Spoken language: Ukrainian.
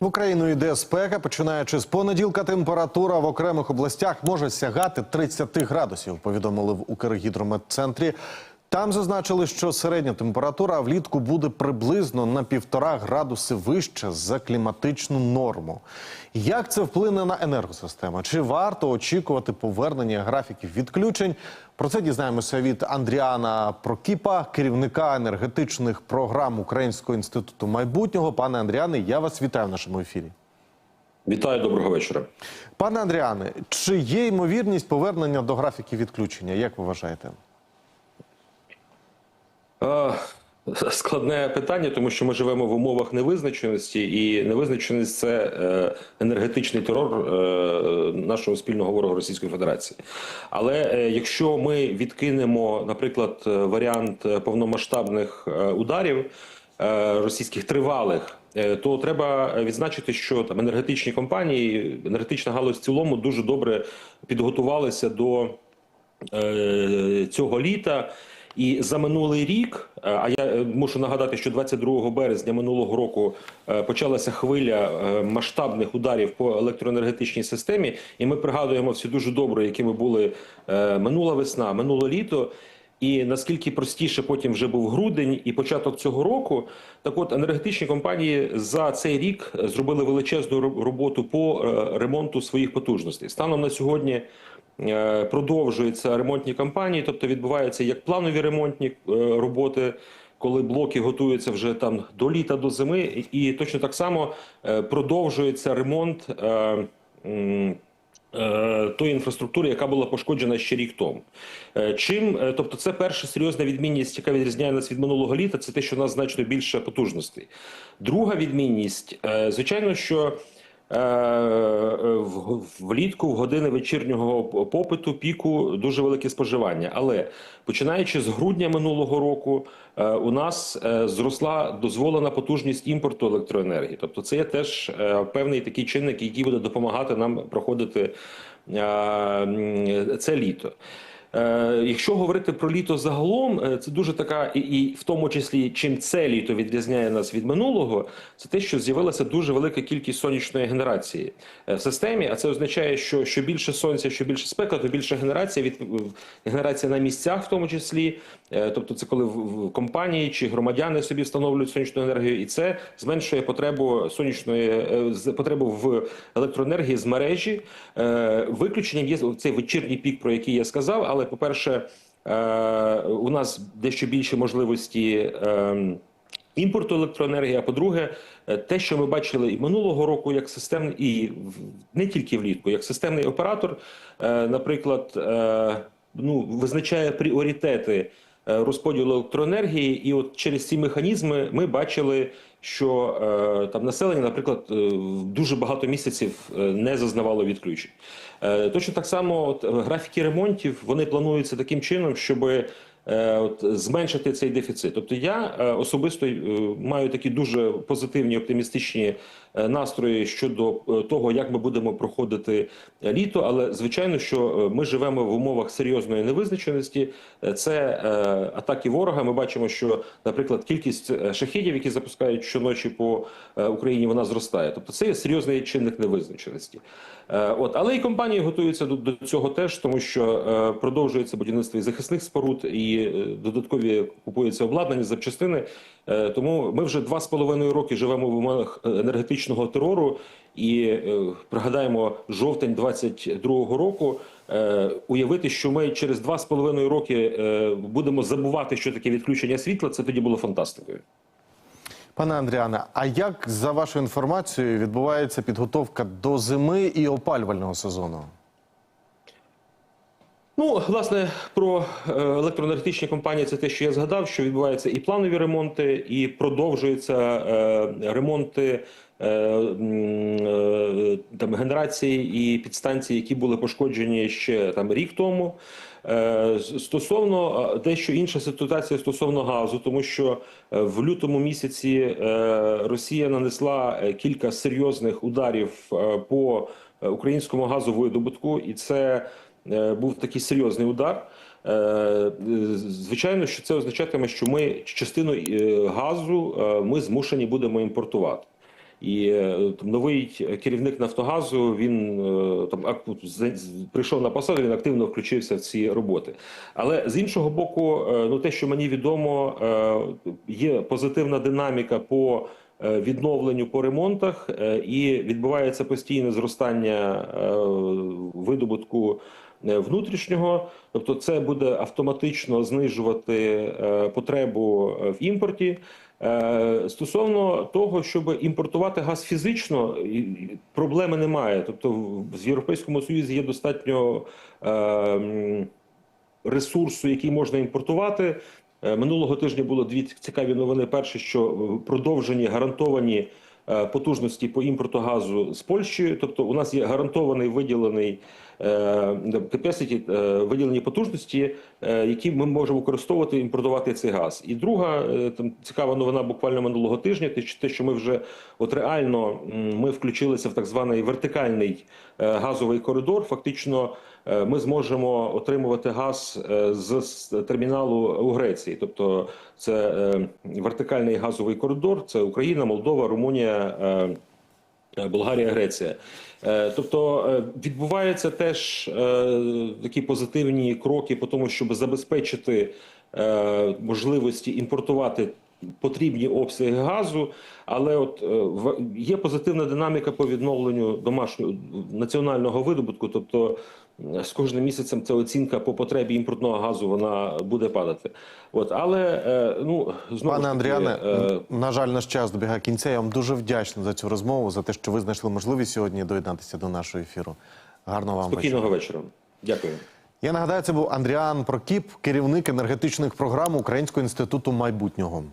В Україну йде спека. Починаючи з понеділка, температура в окремих областях може сягати 30 градусів. Повідомили в Укргідрометцентрі. Там зазначили, що середня температура влітку буде приблизно на півтора градуси вище за кліматичну норму. Як це вплине на енергосистему? Чи варто очікувати повернення графіків відключень? Про це дізнаємося від Андріана Прокіпа, керівника енергетичних програм Українського інституту майбутнього. Пане Андріане, я вас вітаю в нашому ефірі. Вітаю, доброго вечора. Пане Андріане, чи є ймовірність повернення до графіків відключення? Як ви вважаєте? Складне питання, тому що ми живемо в умовах невизначеності, і невизначеність це е, енергетичний терор е, нашого спільного ворога Російської Федерації. Але е, якщо ми відкинемо, наприклад, варіант повномасштабних ударів російських тривалих. То треба відзначити, що там енергетичні компанії, енергетична галузь в цілому дуже добре підготувалися до цього літа. І за минулий рік, е, а я е, мушу нагадати, що 22 березня минулого року е, почалася хвиля масштабних ударів по електроенергетичній системі, і ми пригадуємо всі дуже добре, якими були минула весна, минуле літо. І наскільки простіше потім вже був грудень і початок цього року, так от енергетичні компанії за цей рік зробили величезну роботу по ремонту своїх потужностей. Станом на сьогодні продовжуються ремонтні кампанії, тобто відбуваються як планові ремонтні е, роботи. Коли блоки готуються вже там до літа, до зими, і точно так само е, продовжується ремонт е, е, тої інфраструктури, яка була пошкоджена ще рік тому. Е, Чим, е, тобто, це перша серйозна відмінність, яка відрізняє нас від минулого літа, це те, що у нас значно більше потужностей. Друга відмінність, е, звичайно, що е, влітку в години вечірнього попиту піку дуже велике споживання. Але починаючи з грудня минулого року, е, у нас е, зросла дозволена потужність імпорту електроенергії. Тобто, це є теж е, певний такий чинник, який буде допомагати нам проходити е, це літо. Е, Якщо говорити про літо загалом, е, це дуже така, і, в тому числі, чим це літо відрізняє нас від минулого, це те, що з'явилася дуже велика кількість сонячної генерації е, в системі. А це означає, що що більше сонця, що більше спека, то більше генерація від генерація на місцях, в тому числі. Тобто, це коли в, компанії чи громадяни собі встановлюють сонячну енергію, і це зменшує потребу сонячної потребу в електроенергії з мережі. Виключенням є цей вечірній пік, про який я сказав. Але по-перше, е, у нас дещо більше можливості. ем, Імпорту електроенергії, а по-друге, е, те, що ми бачили і минулого року, як системний, і не тільки влітку, як системний оператор, е, наприклад, ну, визначає пріоритети розподілу електроенергії, і от через ці механізми ми бачили, що е, там населення, наприклад, е, дуже багато місяців е, не зазнавало відключень. Е, Точно так само от, е, графіки ремонтів вони плануються таким чином, щоби е, от, зменшити цей дефіцит. Тобто я е, особисто е, маю такі дуже позитивні оптимістичні е, настрої щодо е, того, як ми будемо проходити е, літо. Але звичайно, що е, ми живемо в умовах серйозної невизначеності. Е, Це е, атаки ворога. Ми бачимо, що, наприклад, кількість е, шахідів, які запускають щоночі по е, Україні, вона зростає. Тобто, це є серйозний чинник невизначеності. Е, От, але і компанії готуються до, до цього теж, тому що е, продовжується будівництво і захисних споруд, і е, додаткові купуються обладнання, запчастини. Е, тому ми вже два з половиною роки живемо в умовах е, енергетичного терору. І пригадаємо жовтень 22-го року. Уявити, що ми через два з половиною роки будемо забувати, що таке відключення світла. Це тоді було фантастикою. Пане Андріане, а як за вашою інформацією відбувається підготовка до зими і опалювального сезону? Ну, власне, про е, електроенергетичні компанії це те, що я згадав, що відбуваються і планові ремонти, і продовжуються е, ремонти е, там генерації і підстанції, які були пошкоджені ще там рік тому. Стосовно дещо інша ситуація стосовно газу, тому що в лютому місяці Росія нанесла кілька серйозних ударів по українському газовидобутку, і це був такий серйозний удар. Е, е, Звичайно, що це означатиме, що ми частину е, газу е, ми змушені будемо імпортувати. І е, там, новий керівник Нафтогазу він е, там прийшов на посаду, він активно включився в ці роботи. Але з іншого боку, е, ну те, що мені відомо, е, є позитивна динаміка по е, відновленню по ремонтах, е, і відбувається постійне зростання е, видобутку е, внутрішнього. Тобто, це буде автоматично знижувати е, потребу е, в імпорті. Е, Стосовно того, щоб імпортувати газ фізично, проблеми немає. Тобто, в- Європейському Союзі є достатньо ресурсу, який можна імпортувати. Минулого тижня було дві цікаві новини. Перше, що продовжені гарантовані потужності по імпорту газу з Польщі. Тобто, у нас є гарантований виділений capacity, е, виділені потужності, е, які ми можемо використовувати і імпортувати цей газ. І друга е, там цікава новина буквально минулого тижня. те, що- ми вже от реально ми включилися в так званий вертикальний е, газовий коридор. Фактично, е, ми зможемо отримувати газ е, з терміналу у Греції. Тобто, це е, вертикальний газовий коридор. Це Україна, Молдова, Румунія. Е, Болгарія, Греція. Е, Тобто е, відбуваються теж такі позитивні кроки по тому, щоб забезпечити можливості імпортувати потрібні обсяги газу. Але от е, є позитивна динаміка по відновленню домашнього національного видобутку. Тобто е, з кожним місяцем ця оцінка по потребі імпортного газу вона буде падати. От але е, ну знову Пане Андріане, е, на жаль, наш час добігає кінця. Я вам дуже вдячний за цю розмову, за те, що ви знайшли можливість сьогодні доєднатися до нашого ефіру. Гарного вам вечора. вечора. Дякую. Я нагадаю, це був Андріан Прокіп, керівник енергетичних програм Українського інституту майбутнього.